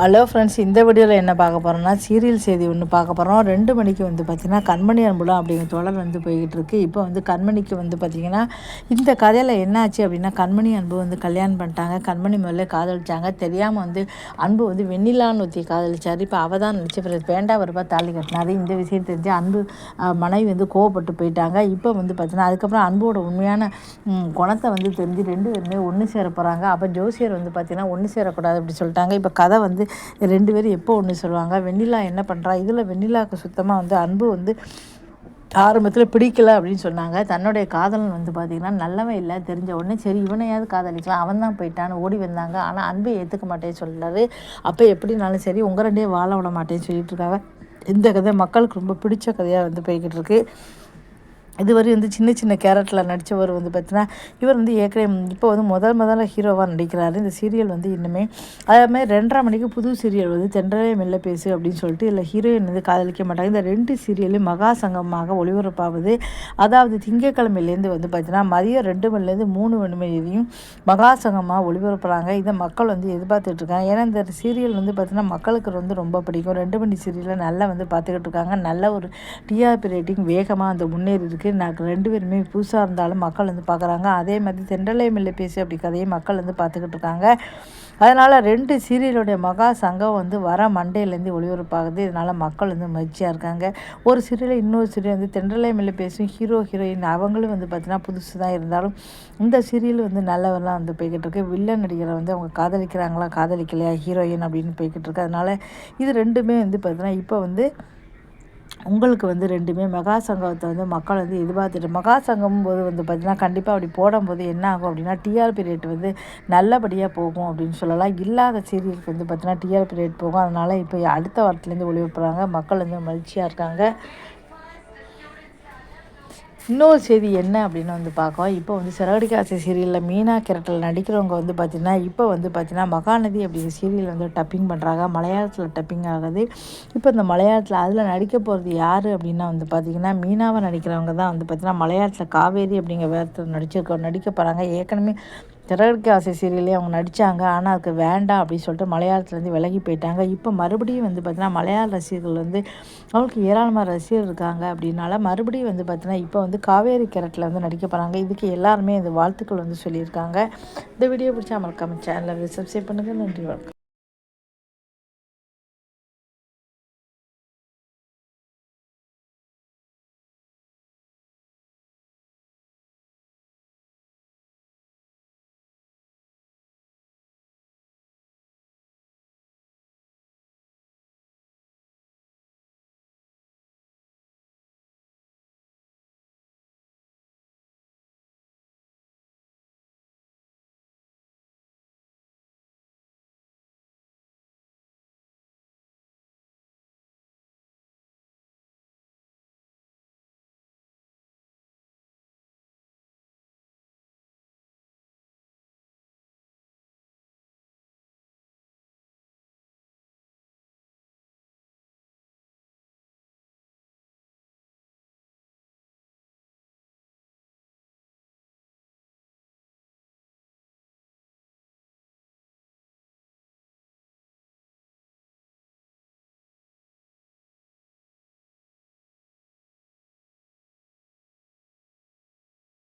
Hello friends இந்த வீடியோவில் என்ன பார்க்க போகிறோம்னா சீரியல் செய்தி ஒன்று பார்க்க போகிறோம் ரெண்டு மணிக்கு வந்து பார்த்திங்கன்னா கண்மணி அன்புலம் அப்படிங்கிற தொடர் வந்து போய்கிட்டு இருக்குது இப்போ வந்து கண்மணிக்கு வந்து பார்த்திங்கன்னா இந்த கதையில் என்னாச்சு அப்படின்னா கண்மணி அன்பு வந்து கல்யாணம் பண்ணிட்டாங்க. கண்மணி முதல்ல காதலிச்சாங்க. தெரியாமல் வந்து அன்பு வந்து வெண்ணிலான்னு ஊற்றி காதலிச்சார். இப்போ அவள் தான் நினச்சி பிறகு வேண்டாம் வருபா தாலி கட்டினார். இந்த விஷயம் தெரிஞ்சு அன்பு மனைவி வந்து கோவப்பட்டு போயிட்டாங்க. இப்போ வந்து பார்த்திங்கன்னா அதுக்கப்புறம் அன்போட உண்மையான குணத்தை வந்து தெரிஞ்சு ரெண்டு பேருமே ஒன்று சேர போகிறாங்க அப்போ ஜோசியர் வந்து பார்த்திங்கன்னா ஒன்று சேரக்கூடாது அப்படி சொல்லிட்டாங்க. இப்போ கதை வந்து ரெண்டு பேரும் எப்போ ஒன்று சொல்லுவாங்க? வெண்ணிலா என்ன பண்ணுறா இதில் வெண்ணிலாவுக்கு சுத்தமாக வந்து அன்பு வந்து ஆரம்பத்தில் பிடிக்கல அப்படின்னு சொன்னாங்க. தன்னுடைய காதலன் வந்து பார்த்திங்கன்னா நல்லவன் இல்லை தெரிஞ்ச உடனே சரி இவனையாவது காதலிக்கலாம். அவன் தான் போயிட்டான்னு ஓடி வந்தாங்க. ஆனால் அன்பை ஏற்றுக்க மாட்டேன்னு சொல்கிறாரு அப்போ எப்படினாலும் சரி உங்கள் ரெண்டே வாழ விட மாட்டேன்னு சொல்லிட்டு இருக்காங்க. இந்த கதை மக்களுக்கு ரொம்ப பிடிச்ச கதையாக வந்து போய்கிட்டு இருக்குது இதுவரை வந்து சின்ன சின்ன கேரக்டரில் நடித்தவர் வந்து பார்த்தீங்கன்னா இவர் வந்து ஏற்கனவே இப்போ வந்து முதல் முதல்ல ஹீரோவாக நடிக்கிறாரு. இந்த சீரியல் வந்து இன்னுமே அதேமாதிரி ரெண்டரை மணிக்கு புது சீரியல் வந்து தென்றலே மெல்ல பேசு அப்படின்னு சொல்லிட்டு இல்லை ஹீரோயின் வந்து காதலிக்க மாட்டாங்க. இந்த ரெண்டு சீரியலும் மகா சங்கமாக ஒளிபரப்பாகுது அதாவது திங்கக்கிழமையிலேருந்து வந்து பார்த்தீங்கன்னா மதியம் ரெண்டு மணிலேருந்து மூணு மணி மணியும் மகா சங்கமாக ஒளிபரப்புகிறாங்க இதை மக்கள் வந்து எதிர்பார்த்துட்டு இருக்காங்க. ஏன்னா இந்த சீரியல் வந்து பார்த்தீங்கன்னா மக்களுக்கு வந்து ரொம்ப பிடிக்கும். ரெண்டு மணி சீரியலில் நல்லா வந்து பார்த்துக்கிட்டு இருக்காங்க. நல்ல ஒரு டிஆர்பி ரேட்டிங் வேகமாக அந்த முன்னேறி இருக்குது இருக்குது நாங்கள் ரெண்டு பேருமே புதுசாக இருந்தாலும் மக்கள் வந்து பார்க்குறாங்க அதே மாதிரி தென்றலை மில்லை பேசி அப்படி கதையை மக்கள் வந்து பார்த்துக்கிட்டு இருக்காங்க. அதனால் ரெண்டு சீரியலுடைய மகா சங்கம் வந்து வர மண்டேலேருந்து ஒளிபரப்பாகுது. இதனால் மக்கள் வந்து மகிழ்ச்சியாக இருக்காங்க. ஒரு சீரியல் இன்னொரு சீரியல் வந்து தென்றலை மில்ல பேசும் ஹீரோ ஹீரோயின் அவங்களும் வந்து பார்த்திங்கன்னா புதுசு தான் இருந்தாலும் இந்த சீரியல் வந்து நல்லவெல்லாம் வந்து போய்கிட்டு இருக்கு. வில்லன் நடிகரை வந்து அவங்க காதலிக்கிறாங்களா காதலிக்கலையா ஹீரோயின் அப்படின்னு போய்கிட்டு இருக்கு. அதனால் இது ரெண்டுமே வந்து பார்த்திங்கன்னா இப்போ வந்து உங்களுக்கு வந்து ரெண்டுமே மகா சங்கத்தை வந்து மக்கள் வந்து எதிர்பார்த்துட்டு மகா சங்கம் போது வந்து பார்த்திங்கன்னா கண்டிப்பாக அப்படி போடும்போது என்ன ஆகும் அப்படின்னா டிஆர்பி ரேட் வந்து நல்லபடியாக போகும் அப்படின்னு சொல்லலாம். இல்லாத சீரியலுக்கு வந்து பார்த்திங்கன்னா டிஆர்பி ரேட் போகும். அதனால் இப்போ அடுத்த வாரத்துலேருந்து ஒளிபரப்புறாங்க. மக்கள் வந்து மகிழ்ச்சியாக இருக்காங்க. இன்னொரு செய்தி என்ன அப்படின்னு வந்து பார்க்கோம் இப்போ வந்து சிறகடிக்காசை சீரியலில் மீனா கேரக்டரில் நடிக்கிறவங்க வந்து பார்த்திங்கன்னா இப்போ வந்து பார்த்திங்கன்னா மகாநதி அப்படிங்கிற சீரியல் வந்து டப்பிங் பண்ணுறாங்க மலையாளத்தில் டப்பிங் ஆகுது. இப்போ இந்த மலையாளத்தில் அதில் நடிக்க போகிறது யார் அப்படின்னா வந்து பார்த்திங்கன்னா மீனாவை நடிக்கிறவங்க தான் வந்து பார்த்திங்கன்னா மலையாளத்தில் காவேரி அப்படிங்கிற வேரத்தில் நடிச்சிருக்க நடிக்க போகிறாங்க ஏற்கனவே திரகடிக்க ஆசை சீரியலே அவங்க நடித்தாங்க ஆனால் அதுக்கு வேண்டாம் அப்படின்னு சொல்லிட்டு மலையாளத்துலேருந்து விலகி போயிட்டாங்க. இப்போ மறுபடியும் வந்து பார்த்தீங்கன்னா மலையாள ரசிகர்கள் வந்து அவங்களுக்கு ஏராளமாக ரசிகர் இருக்காங்க அப்படின்னால மறுபடியும் வந்து பார்த்தீங்கன்னா இப்போ வந்து காவேரி கேரட்டில் வந்து நடிக்க போகிறாங்க இதுக்கு எல்லாருமே இந்த வாழ்த்துக்கள் வந்து சொல்லியிருக்காங்க. இந்த வீடியோ பிடிச்சா மறக்காம சேனலை சப்ஸ்கிரைப் பண்ணுங்கள் நன்றி வணக்கம்.